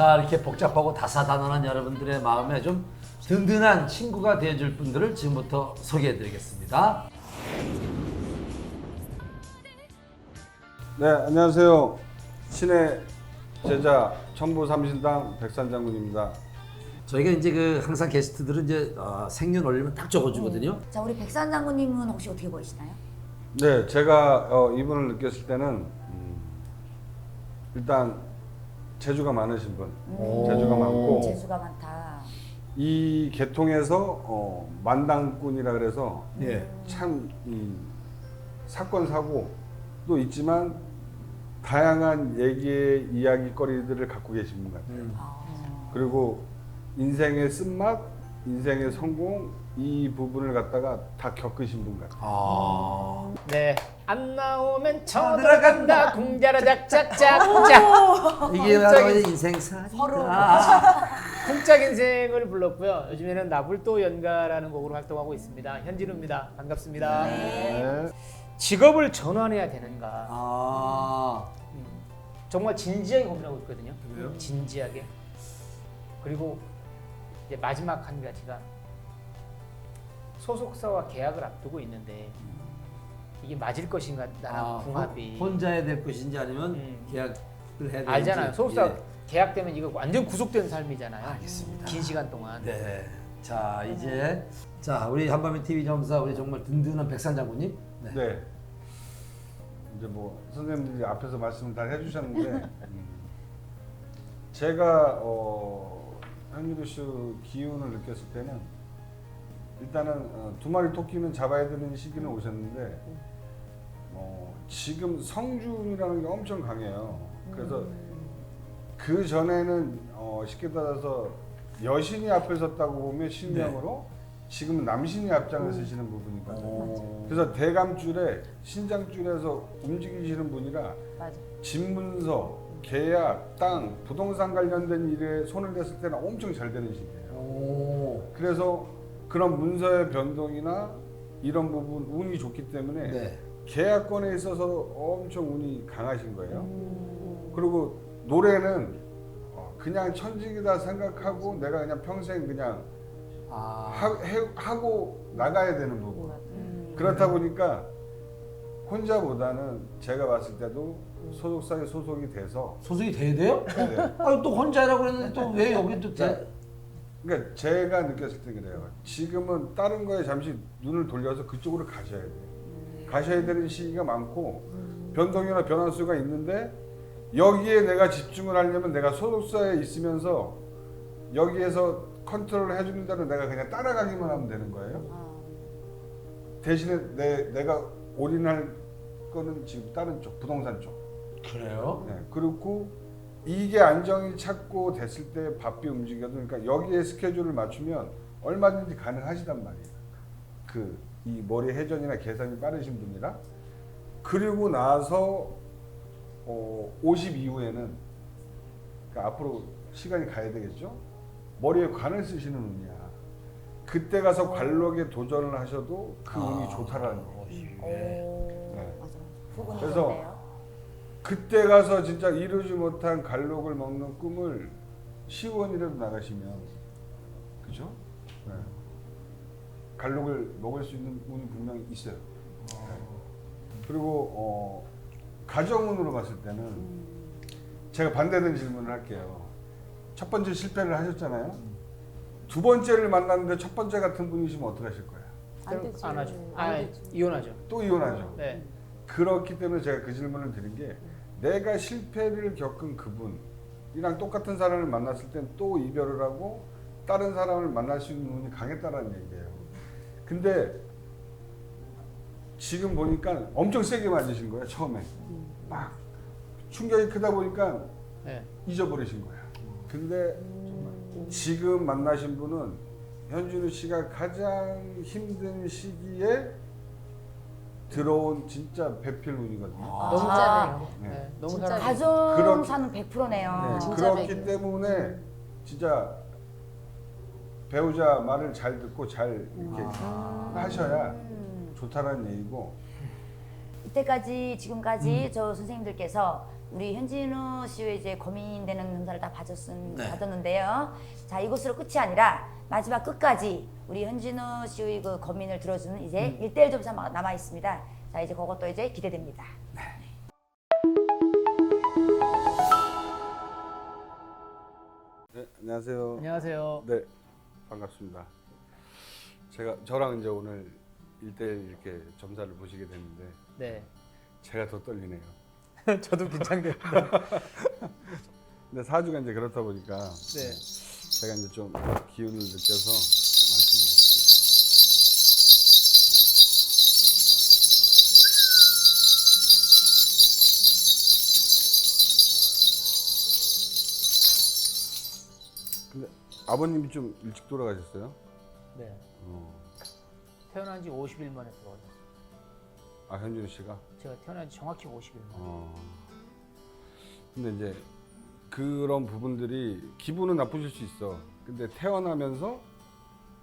자 이렇게 복잡하고 다사다난한 여러분들의 마음에 좀 든든한 친구가 되어줄 분들을 지금부터 소개해드리겠습니다. 네, 안녕하세요. 신의 제자 천부 삼신당 백산장군입니다. 저희가 이제 그 항상 게스트들은 이제 어, 생년 올리면 딱 적어주거든요. 자 우리 백산 장군님은 혹시 어떻게 보이시나요? 네, 제가 어, 이분을 느꼈을 때는 음, 일단 재주가 많으신 분, 오. 재주가 많고 재주가 많다. 이 계통에서 어, 만당꾼이라 그래서 예. 참 이 사건 사고도 있지만 다양한 얘기의 이야기거리들을 갖고 계신 분 같아요. 음. 아, 그리고 인생의 쓴맛, 인생의 성공 이 부분을 갖다가 다 겪으신 분 같아요. 아. 네. 안 나오면 들어간다. 쳐들어간다. 공자라 작작작작. 이게 바로 인생 서로. 쿵짝 인생을 불렀고요. 요즘에는 나불도 연가라는 곡으로 활동하고 있습니다. 현진우입니다. 반갑습니다. 네. 직업을 전환해야 되는가? 아. 음, 정말 진지하게 고민하고 있거든요. 진지하게. 그리고 이제 마지막 한 가지가 소속사와 계약을 앞두고 있는데 이게 맞을 것인가 나랑 아, 궁합이 혼자 해야 될 것인지 아니면 음. 계약을 해야 되는지. 알잖아요. 소속사 예. 계약되면 이거 완전 구속된 삶이잖아요. 알겠습니다. 긴 시간 동안. 네. 자 이제 자 우리 한밤의 TV 점사 우리 정말 든든한 백산 장군님. 네. 네. 이제 뭐 선생님들이 앞에서 말씀을 다 해주셨는데 음, 제가 어, 현미루 씨 기운을 느꼈을 때는 일단은 어, 두 마리 토끼는 잡아야 되는 시기는 오셨는데 어, 지금 성준이라는 게 엄청 강해요. 그래서 그 전에는 어, 쉽게 따라서 여신이 앞에 섰다고 보면 신명으로 지금은 남신이 앞장을 서시는 부분이거든요. 오. 그래서 대감줄에 신장줄에서 움직이시는 분이라 맞아. 집문서, 계약, 땅, 부동산 관련된 일에 손을 댔을 때는 엄청 잘 되는 시기예요. 오. 그래서 그런 문서의 변동이나 이런 부분 운이 좋기 때문에 네. 계약권에 있어서 엄청 운이 강하신 거예요. 그리고 노래는 어, 그냥 천직이다 생각하고 내가 그냥 평생 그냥 아. 하, 해- 하고 나가야 되는 부분. 음. 그렇다 보니까 혼자보다는 제가 봤을 때도 소속사에 소속이 돼서 소속이 돼야 돼요? 네. 아니 또 혼자라고 그랬는데 또 왜 여기 또 돼? 그러니까 제가 느꼈을 때 그래요. 지금은 다른 거에 잠시 눈을 돌려서 그쪽으로 가셔야 돼요. 가셔야 되는 시기가 많고 변동이나 변화수가 있는데 여기에 내가 집중을 하려면 내가 소속사에 있으면서 여기에서 컨트롤을 해주는 대로 내가 그냥 따라가기만 하면 되는 거예요. 아, 대신에 내, 내가 올인할 거는 지금 다른 쪽, 부동산 쪽. 그래요? 네, 그렇고 이게 안정이 찾고 됐을 때 바삐 움직여도 그러니까 여기에 스케줄을 맞추면 얼마든지 가능하시단 말이에요. 그 이 머리 회전이나 계산이 빠르신 분이라 그리고 나서 어, 50 이후에는 그러니까 앞으로 시간이 가야 되겠죠. 머리에 관을 쓰시는 운이야. 그때 가서 관록에 도전을 하셔도 그 운이 좋다라는 거예요. 오, 네. 맞아. 그래서. 그때 가서 진짜 이루지 못한 갈록을 먹는 꿈을 시원이라도 나가시면 그죠? 네. 갈록을 먹을 수 있는 운이 분명히 있어요. 네. 그리고 어, 가정운으로 봤을 때는 제가 반대되는 질문을 할게요. 첫 번째 실패를 하셨잖아요. 두 번째를 만났는데 첫 번째 같은 분이시면 어떻게 하실 거예요? 안 되지. 안 하죠. 안 아. 이혼하죠. 또 이혼하죠. 네. 그렇기 때문에 제가 그 질문을 드린 게 내가 실패를 겪은 그분이랑 똑같은 사람을 만났을 땐 또 이별을 하고 다른 사람을 만날 수 있는 운이 강했다는 얘기예요. 근데 지금 보니까 엄청 세게 맞으신 거예요 처음에 막 충격이 크다 보니까 네. 잊어버리신 거예요. 근데 지금 만나신 분은 현준우 씨가 가장 힘든 시기에 들어온 진짜 배필 운이거든요. 아. 너무 아. 네. 네. 너무 진짜 사랑. 가정사는 100%네요. 네, 진짜 그렇기. 때문에 진짜 배우자 말을 잘 듣고 잘 이렇게 하셔야 음. 좋다라는 얘기고 이때까지 지금까지 저 선생님들께서 우리 현진우 씨의 이제 고민되는 검사를 다 받았은, 네. 받았는데요. 자, 이것으로 끝이 아니라 마지막 끝까지 우리 현진우 씨의 그 고민을 들어주는 이제 음. 일대일 점사 남아 있습니다. 자, 이제 그것도 이제 기대됩니다. 네, 안녕하세요. 안녕하세요. 네, 반갑습니다. 제가 저랑 이제 오늘 1대1 이렇게 점사를 보시게 됐는데 네. 제가 더 떨리네요. 저도 긴장됩니다. 근데 사주가 이제 그렇다 보니까 네. 제가 이제 좀 기운을 느껴서 말씀드릴게요. 근데 아버님이 좀 일찍 돌아가셨어요? 네. 어. 태어난 지 50일 만에 돌아가셨어요. 아 현준 씨가? 제가 태어난 지 정확히 50일 만에. 어. 근데 이제 그런 부분들이 기분은 나쁘실 수 있어. 근데 태어나면서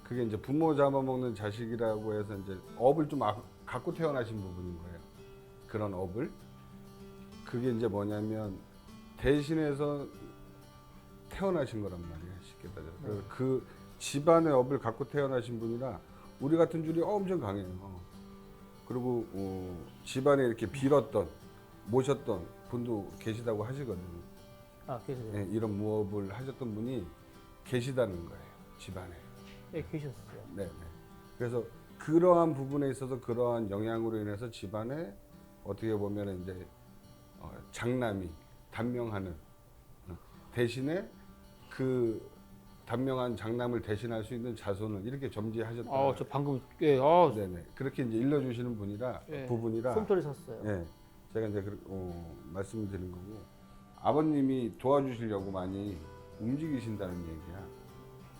그게 이제 부모 잡아먹는 자식이라고 해서 이제 업을 좀 아- 갖고 태어나신 부분인 거예요. 그런 업을. 그게 이제 뭐냐면 대신해서 태어나신 거란 말이에요. 쉽게 따져서. 그래서 그 집안의 업을 갖고 태어나신 분이라 우리 같은 줄이 엄청 강해요. 그리고 어, 집안에 이렇게 빌었던 모셨던 분도 계시다고 하시거든요. 아, 그래서 예, 이런 무업을 하셨던 분이 계시다는 거예요. 집안에. 네, 계셨어요. 네, 네. 그래서 그러한 부분에 있어서 그러한 영향으로 인해서 집안에 어떻게 보면 이제 어, 장남이 단명하는 어, 대신에 그 단명한 장남을 대신할 수 있는 자손을 이렇게 점지하셨다. 아, 저 방금 예, 아, 네네. 그렇게 이제 일러주시는 분이라 예, 부분이라 솜털이 섰어요. 예, 제가 이제 그, 어, 말씀을 드린 거고 아버님이 도와주시려고 많이 움직이신다는 얘기야.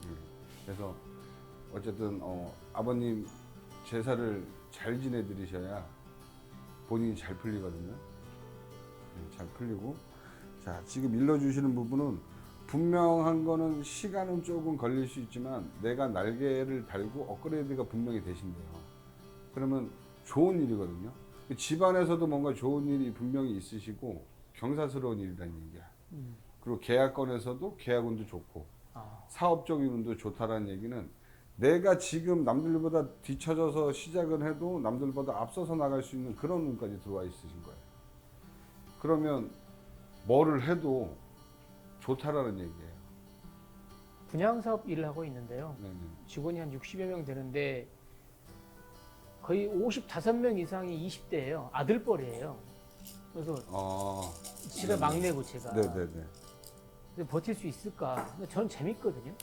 예, 그래서 어쨌든 어, 아버님 제사를 잘 지내드리셔야 본인이 잘 풀리거든요. 예, 잘 풀리고 자 지금 일러주시는 부분은 분명한 거는 시간은 조금 걸릴 수 있지만 내가 날개를 달고 업그레이드가 분명히 되신대요. 그러면 좋은 일이거든요. 집안에서도 뭔가 좋은 일이 분명히 있으시고 경사스러운 일이라는 얘기야. 음. 그리고 계약권에서도 계약운도 좋고 아, 사업적인 운도 좋다라는 얘기는 내가 지금 남들보다 뒤처져서 시작을 해도 남들보다 앞서서 나갈 수 있는 그런 운까지 들어와 있으신 거예요. 그러면 뭐를 해도 좋다라는 얘기예요. 분양 사업 일을 하고 있는데요. 네네. 직원이 한 60여 명 되는데 거의 55명 이상이 20대예요. 아들뻘이에요. 그래서 아, 집에 막내고 제가 네네네. 근데 버틸 수 있을까? 근데 저는 재밌거든요.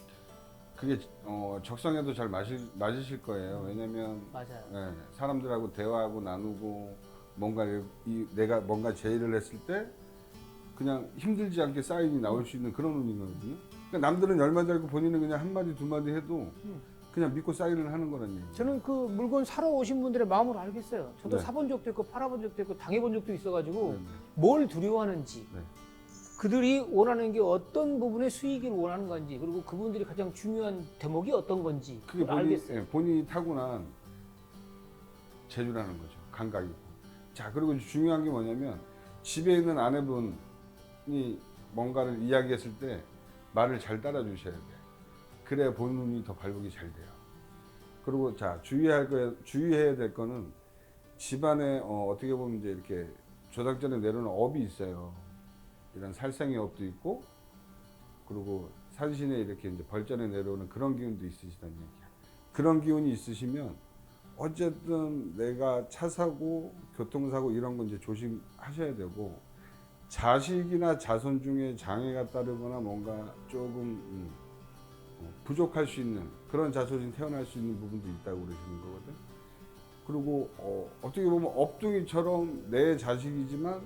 그게 어, 적성에도 잘 맞으실, 맞으실 거예요. 왜냐면 맞아요. 네, 사람들하고 대화하고 나누고 뭔가 이, 내가 뭔가 제의를 했을 때 그냥 힘들지 않게 사인이 나올 수 있는 그런 운이거든요. 그러니까 남들은 열마디 하고 본인은 그냥 한 마디 두 마디 해도 음. 그냥 믿고 사인을 하는 거란 얘기예요. 저는 그 물건 사러 오신 분들의 마음을 알겠어요. 저도 네. 사본 적도 있고 팔아본 적도 있고 당해본 적도 있어가지고 네, 네. 뭘 두려워하는지 네. 그들이 원하는 게 어떤 부분의 수익을 원하는 건지 그리고 그분들이 가장 중요한 대목이 어떤 건지 그게 본인, 알겠어요. 예, 본인이 타고난 재주라는 거죠. 감각이고. 자, 그리고 중요한 게 뭐냐면 집에 있는 아내분 이 뭔가를 이야기했을 때 말을 잘 따라주셔야 돼. 그래야 본인이 더 발복이 잘 돼요. 그리고 자, 주의할 거, 주의해야 될 거는 집안에 어, 어떻게 보면 이제 이렇게 조상전에 내려오는 업이 있어요. 이런 살생의 업도 있고 그리고 산신에 이렇게 이제 벌전에 내려오는 그런 기운도 있으시다는 얘기야. 그런 기운이 있으시면 어쨌든 내가 차 사고 교통사고 이런 건 이제 조심하셔야 되고 자식이나 자손 중에 장애가 따르거나 뭔가 조금 음, 어, 부족할 수 있는 그런 자손이 태어날 수 있는 부분도 있다고 그러시는 거거든. 그리고 어, 어떻게 보면 업둥이처럼 내 자식이지만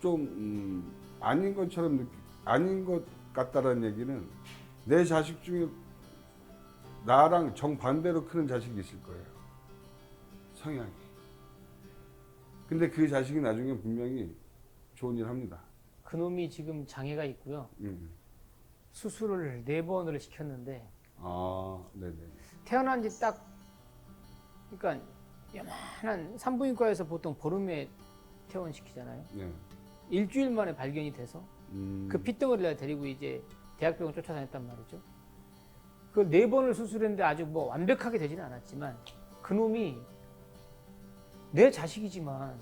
좀 음, 아닌 것처럼 느끼, 아닌 것 같다라는 얘기는 내 자식 중에 나랑 정반대로 크는 자식이 있을 거예요. 성향이. 근데 그 자식이 나중에 분명히 좋은 일 합니다. 그놈이 지금 장애가 있고요. 음. 수술을 네 번을 시켰는데 아, 네네. 태어난 지 딱 그러니까 요만한 산부인과에서 보통 보름에 퇴원시키잖아요. 네. 일주일 만에 발견이 돼서 음. 그 핏덩어리를 데리고 이제 대학병원 쫓아다녔단 말이죠. 그 네 번을 수술했는데 아주 뭐 완벽하게 되지는 않았지만 그 놈이 내 자식이지만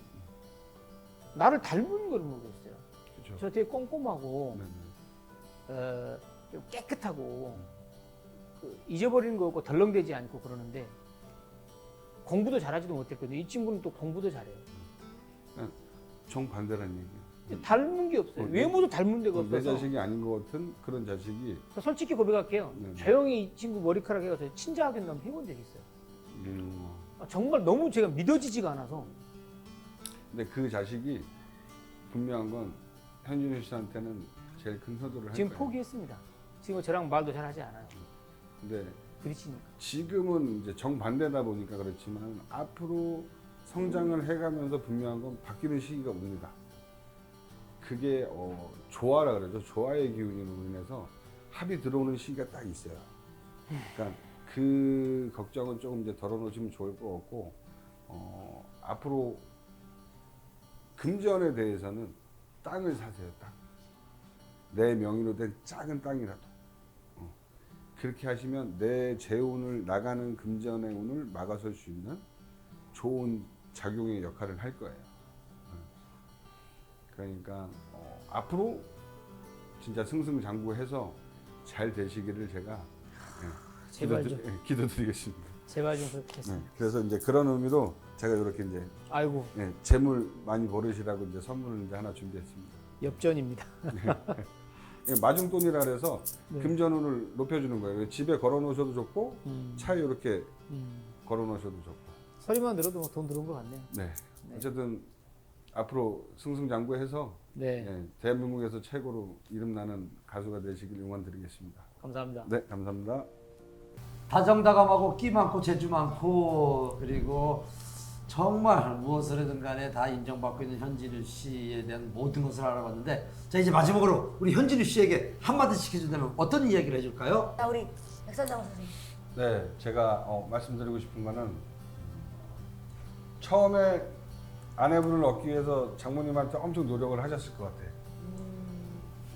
나를 닮은 걸 모르겠어요. 그렇죠. 저 되게 꼼꼼하고 네네. 어, 좀 깨끗하고 그 잊어버리는 거 없고 덜렁대지 않고 그러는데 공부도 잘하지도 못했거든요. 이 친구는 또 공부도 잘해요. 정 반대란 얘기예요. 닮은 게 없어요. 어, 외모도 닮은 데가 내 없어서. 자식이 아닌 것 같은 그런 자식이 솔직히 고백할게요. 네. 조용히 이 친구 머리카락에 가서 친자하게 한번 해본 적이 있어요. 음. 아, 정말 너무 제가 믿어지지가 않아서 근데 그 자식이 분명한 건 현준희 씨한테는 제일 큰할 지금 거예요. 포기했습니다. 지금 저랑 말도 잘 하지 않아요. 근데 부딪히니까. 지금은 이제 정반대다 보니까 그렇지만 앞으로 성장을 해가면서 분명한 건 바뀌는 시기가 옵니다. 그게 어, 조화라 그러죠. 조화의 기운으로 인해서 합이 들어오는 시기가 딱 있어요. 그러니까 그 걱정은 조금 이제 덜어놓으시면 좋을 것 같고 어, 앞으로 금전에 대해서는 땅을 사세요. 땅. 내 명의로 된 작은 땅이라도. 그렇게 하시면 내 재운을 나가는 금전의 운을 막아설 수 있는 좋은 작용의 역할을 할 거예요. 어. 그러니까 어, 앞으로 진짜 승승장구해서 잘 되시기를 제가 예, 제발 기도드- 좀. 예, 기도드리겠습니다. 제발 좀 그렇게 네, 했습니다. 그래서 이제 그런 의미로 제가 이렇게 이제 아이고 예, 재물 많이 버르시라고 이제 선물을 이제 하나 준비했습니다. 엽전입니다. 예, 마중돈이라 그래서 네. 금전운을 높여주는 거예요. 집에 걸어놓으셔도 좋고 음, 차에 이렇게 음. 걸어놓으셔도 좋고. 소리만 들어도 뭐돈 들어온 것 같네요. 네. 어쨌든 앞으로 승승장구해서 네, 예, 대한민국에서 최고로 이름나는 가수가 되시길 응원드리겠습니다. 감사합니다. 네, 감사합니다. 다정다감하고 끼 많고 재주 많고 그리고 정말 무엇을 하든 간에 다 인정받고 있는 현진우 씨에 대한 모든 것을 알아봤는데 자 이제 마지막으로 우리 현진우 씨에게 한마디씩 해준다면 어떤 이야기를 해줄까요? 자 우리 백선장 선생님. 네, 제가 어, 말씀드리고 싶은 거는 처음에 아내분을 얻기 위해서 장모님한테 엄청 노력을 하셨을 것 같아요.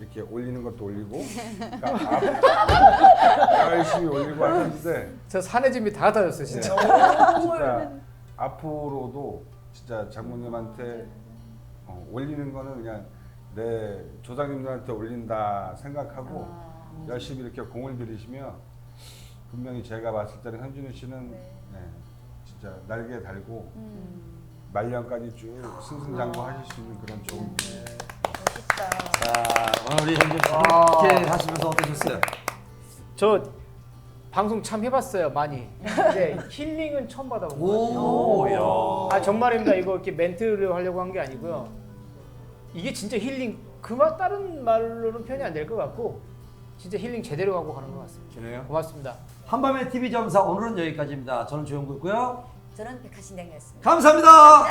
이렇게 올리는 것도 올리고, 그러니까 열심히 올리고 하셨는데 저 사내 준비 다 다졌어요, 진짜. 네. 진짜 앞으로도 진짜 장모님한테 어, 올리는 거는 그냥 내 조상님들한테 올린다 생각하고 열심히 이렇게 공을 들이시면 분명히 제가 봤을 때는 현준우 씨는 네, 진짜 날개 달고 말년까지 쭉 승승장구 하실 수 있는 그런 좋은 멋있다. 자 오늘 우리 현진우 씨 이렇게 하시면서 어떠셨어요? 저 방송 참 해봤어요, 많이. 근데 힐링은 처음 받아본 것 같아요. 오, 야. 아 정말입니다. 이거 이렇게 멘트를 하려고 한 게 아니고요. 이게 진짜 힐링 그만 다른 말로는 표현이 안 될 것 같고 진짜 힐링 제대로 하고 가는 것 같습니다. 그래요? 고맙습니다. 한밤의 TV 점사 오늘은 여기까지입니다. 저는 조영구였고요. 저는 백하신댕이었습니다. 감사합니다. 아,